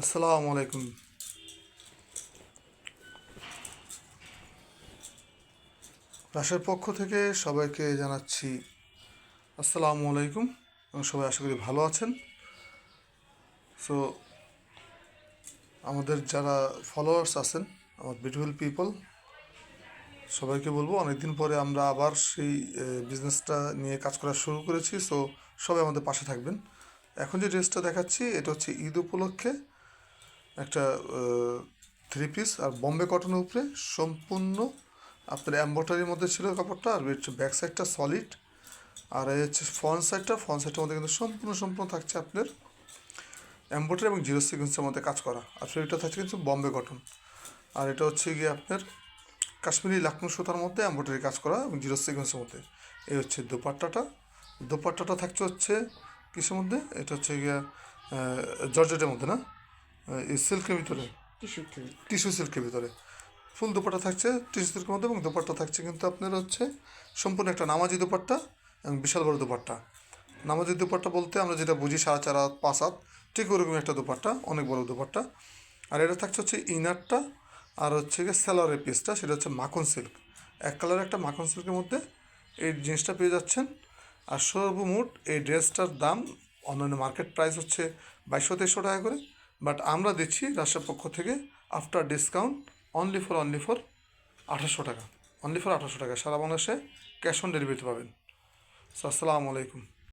আসসালামু আলাইকুম। রাশের পক্ষ থেকে সবাইকে জানাচ্ছি আসসালামু আলাইকুম এবং সবাই আশা করি ভালো আছেন। সো আমাদের যারা ফলোয়ার্স আছেন, আমার বিউটিফুল পিপল সবাইকে বলব অনেকদিন পরে আমরা আবার সেই বিজনেসটা নিয়ে কাজ করা শুরু করেছি। সো সবাই আমাদের পাশে থাকবেন। এখন যে ড্রেসটা দেখাচ্ছি, এটা হচ্ছে ঈদ উপলক্ষে একটা থ্রি পিস আর বম্বে কটনের উপরে সম্পূর্ণ আপনার এম্বয়ডারির মধ্যে ছিল কাপড়টা আর ব্যাক সাইডটা সলিড আর এই হচ্ছে ফ্রন্ট সাইডটা ফ্রন্ট সাইডটার মধ্যে কিন্তু সম্পূর্ণ সম্পূর্ণ থাকছে আপনার এম্বয়ডারি এবং জিরো সিকোয়েন্সের মধ্যে কাজ করা। আর ফেরিটা থাকছে কিন্তু বম্বে কটন আর এটা হচ্ছে গিয়ে আপনার কাশ্মীরি লাকনো সুতার মধ্যে এম্বয়ডারি কাজ করা এবং জিরো সিকোয়েন্সের মধ্যে। এই হচ্ছে দোপাট্টাটা। দোপাট্টাটা থাকছে হচ্ছে কিসের মধ্যে? এটা হচ্ছে গিয়ে জর্জেটের মধ্যে না? সিল্কের ভিতরে? টিস্যু সিল্কের ভিতরে। ফুল দোপাট্টা থাকছে টিস্যু সিল্কের মধ্যে এবং দোপাট্টা থাকছে কিন্তু আপনার হচ্ছে সম্পূর্ণ একটা নামাজি দোপাট্টা এবং বিশাল বড় দোপাট্টা। নামাজি দোপাট্টা বলতে আমরা যেটা বুঝি সাড়ে চার হাত পাঁচ হাত ঠিক ওরকম একটা দোপাট্টা অনেক বড় দোপাট্টা। আর এটা থাকছে হচ্ছে ইনারটা আর হচ্ছে গিয়ে স্যালোয়ারের পিসটা সেটা হচ্ছে মাখন সিল্ক। এক কালারের একটা মাখন সিল্কের মধ্যে এই জিনিসটা পেয়ে যাচ্ছেন। আর সর্বমোট এই ড্রেসটার দাম অন্যান্য মার্কেট প্রাইস হচ্ছে বাইশশো তেইশশো টাকা করে। বাট আমরা দিচ্ছি রাশিয়ার পক্ষ থেকে after discount only for only for আঠাশশো টাকা। অনলি ফর আঠাশশো টাকা। সারা বাংলাদেশে ক্যাশ অন ডেলিভারিতে পাবেন। সো আসসালামু আলাইকুম।